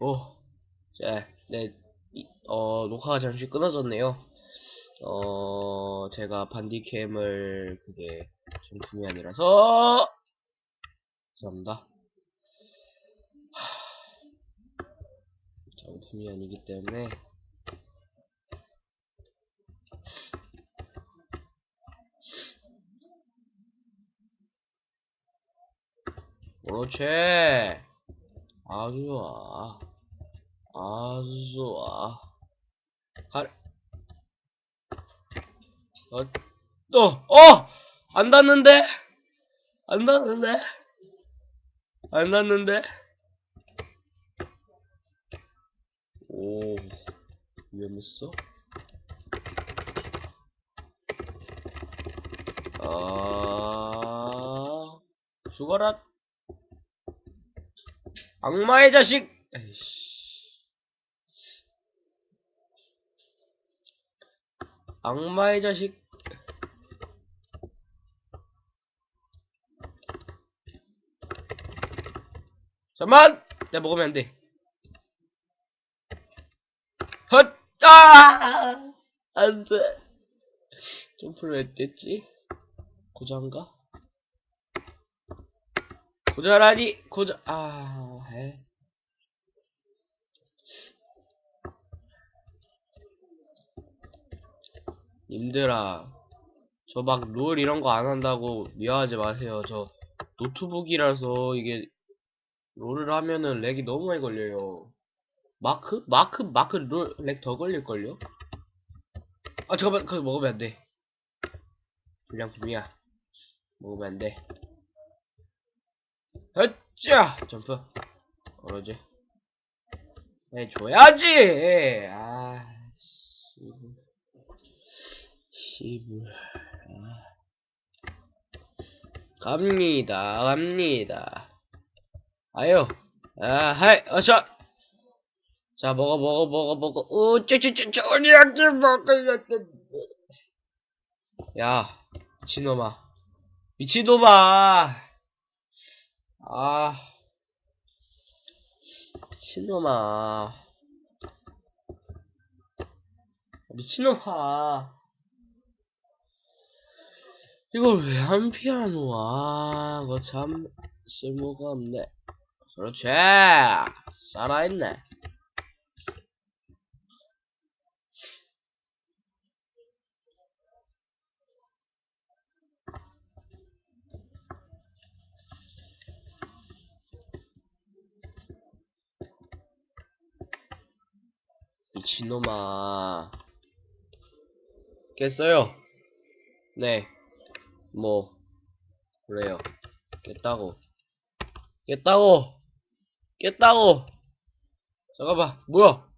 오, 자, 네, 이- 어, 녹화가 잠시 끊어졌네요. 어, 제가 반디캠을 그게 정품이 아니라서, 죄송합니다. 하, 정품이 아니기 때문에, 그렇지. 아주 좋아. 아주 좋아. 갈. 어, 또, 어! 안 닿는데? 안 닿는데? 안 닿는데? 오, 위험했어? 아, 죽어라. 악마의 자식! 에이씨. 악마의 자식. 잠만! 내가 먹으면 안 돼. 헛! 아! 안 돼. 점프를 왜 뗐지? 고장가? 고자라니! 고자, 아, 해. 님들아, 저 막 롤 이런 거 안 한다고 미워하지 마세요. 저 노트북이라서 이게 롤을 하면은 렉이 너무 많이 걸려요. 마크? 마크? 마크 롤 렉 더 걸릴걸요? 아, 잠깐만, 그거 먹으면 안 돼. 불량품이야. 먹으면 안 돼. 으쌰! 점프. 그러지. 해줘야지! 아, 씨발. 씨발. 아. 갑니다, 갑니다. 아유, 아, 하이, 어서! 자, 먹어, 먹어, 먹어, 먹어. 오, 쩌쩌쩌, 저리한테 먹어야. 야, 미친놈아. 미친놈아! 아, 미친놈아. 미친놈아. 이걸 왜 안 피하노? 아, 그거 참, 쓸모가 없네. 그렇지! 살아있네. 미친놈아. 깼어요? 네. 뭐, 그래요. 깼다고. 깼다고! 깼다고! 잠깐만, 뭐야?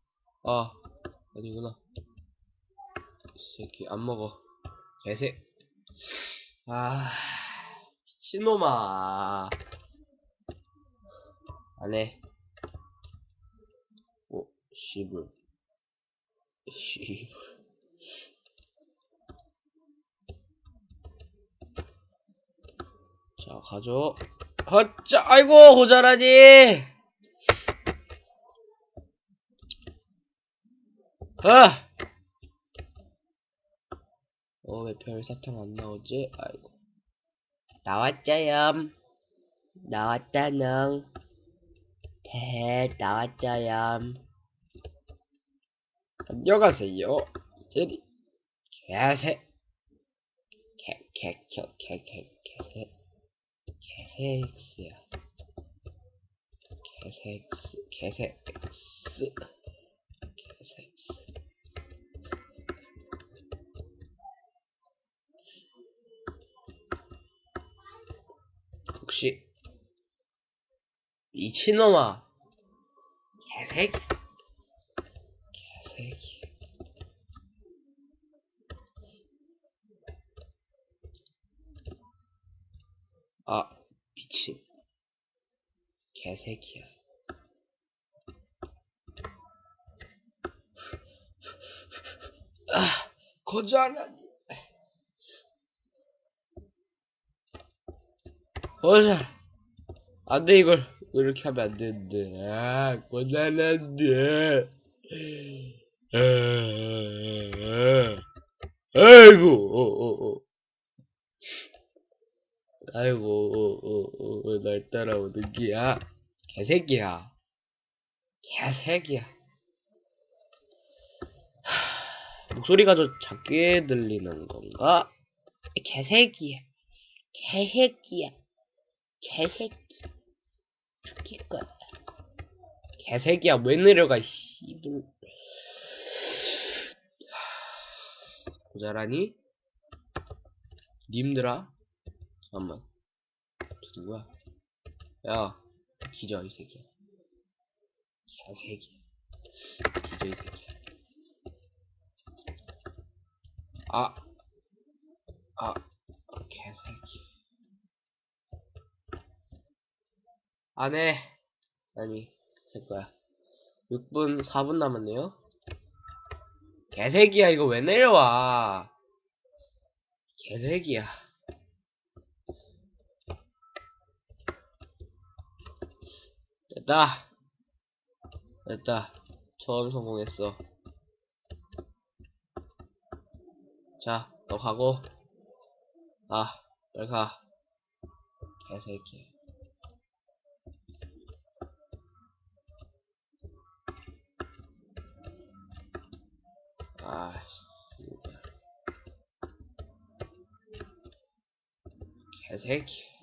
아, 아니구나. 이 새끼, 안 먹어. 개새. 아, 미친놈아. 안 해. 오, 씨불. 자, 가져. 헛자, 아이고, 고자라니! 아! 어, 왜 별 사탕 안 나오지? 아이고. 나왔자염. 나왔다능. 대, 나왔자염. 안녕하세요. 제리. 개새. 개, 개, 개, 개, 개, 개새. 개색스야. 개색스, 개색스. 개색스. 혹시, 미친놈아. 개새끼. 아, 미친. 개새끼야. 아, 거절하니. 거절. 안 돼, 이걸. 이렇게 하면 안 되는데. 아, 곤란한데. 아, 아, 아. 아이고, 어, 어, 어. 아이고, 어, 어, 어, 날 따라오는 기야. 개새끼야. 개새끼야. 하, 목소리가 좀 작게 들리는 건가? 개새끼야. 개새끼야. 개새끼. 죽일 거야. 개새끼야, 왜 내려가, 씨발. 고자라니? 님들아? 잠깐만. 저 누구야? 야, 기저, 이 새끼야. 개새끼야. 기저, 이 새끼야. 아. 아. 개새끼. 안 해. 아니, 될 거야. 6분, 4분 남았네요? 개새끼야, 이거 왜 내려와? 개새끼야. 됐다. 됐다. 처음 성공했어. 자, 너 가고. 아, 빨리 가. 개새끼. 아, 씨발. 개새끼.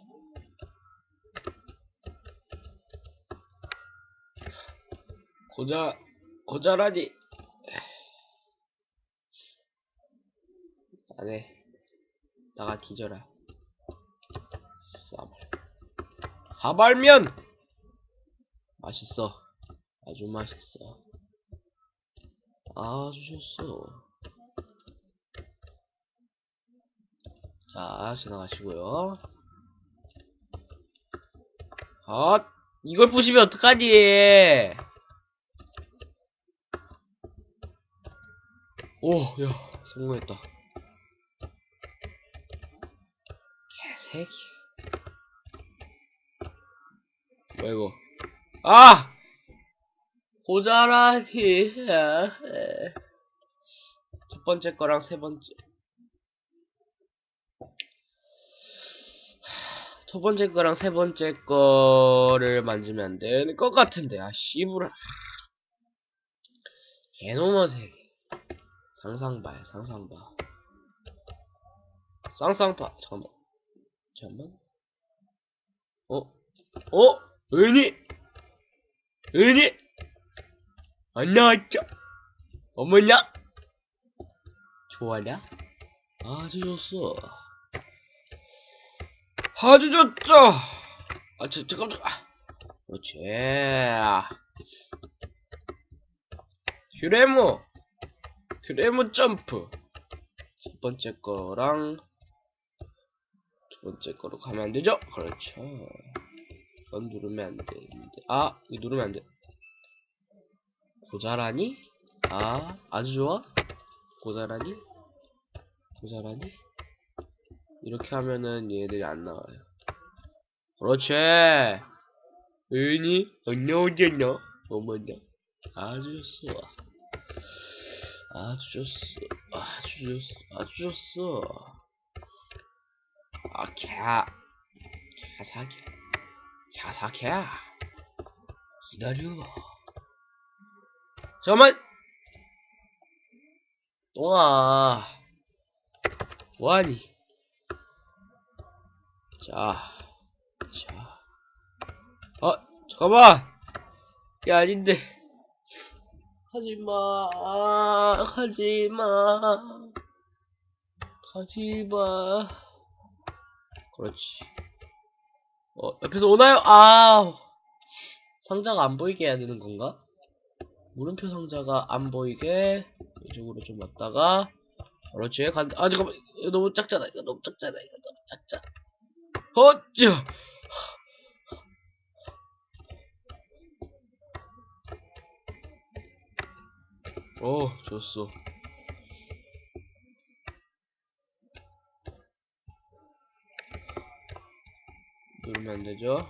고자, 고자라니. 안 해. 나가 뒤져라. 사발. 사발면! 맛있어. 아주 맛있어. 아주 좋소. 자, 지나가시고요. 아, 이걸 부시면 어떡하니? 오, 야, 성공했다. 개새끼. 뭐야, 이거. 아! 고자라니. 첫 번째 거랑 세 번째. 첫 번째 거랑 세 번째 거를 만지면 안 되는 것 같은데, 아, 씨부라. 개놈의 새끼. 상상봐요, 상상봐. 쌍쌍파, 잠깐만. 잠깐만. 어? 어? 은희! 은희! 안녕하죠? 어머냐? 좋아냐? 아주 좋소. 아주 좋죠? 아, 저, 잠깐만. 아, 그렇지. 휴레모. 휴레모 점프. 첫 번째 거랑 두 번째 거로 가면 안 되죠? 그렇죠. 이건 누르면 안 되는데. 아, 이거 누르면 안 돼. 고자라니? 아, 아주 좋아? 고자라니? 고자라니? 이렇게 하면은 얘들이 안 나와요. 그렇지! 은이, 안녕, 오겠냐? 어머냐? 아주 좋소. 아주 좋소. 아주 좋소. 아주 좋소. 아, 캬. 캬사캬. 캬사캬. 기다려. 잠깐만! 와. 뭐하니? 자. 자. 어, 잠깐만! 야, 아닌데. 하지마. 하지마. 가지마. 그렇지. 어, 옆에서 오나요? 아 상자가 안 보이게 해야 되는 건가? 물음표 상자가 안 보이게 이쪽으로 좀 왔다가 그렇지 간 아, 잠깐만. 너무 작잖아. 이거 너무 작잖아. 이거 너무 작잖아. 어, 좋소. 누르면 안 되죠?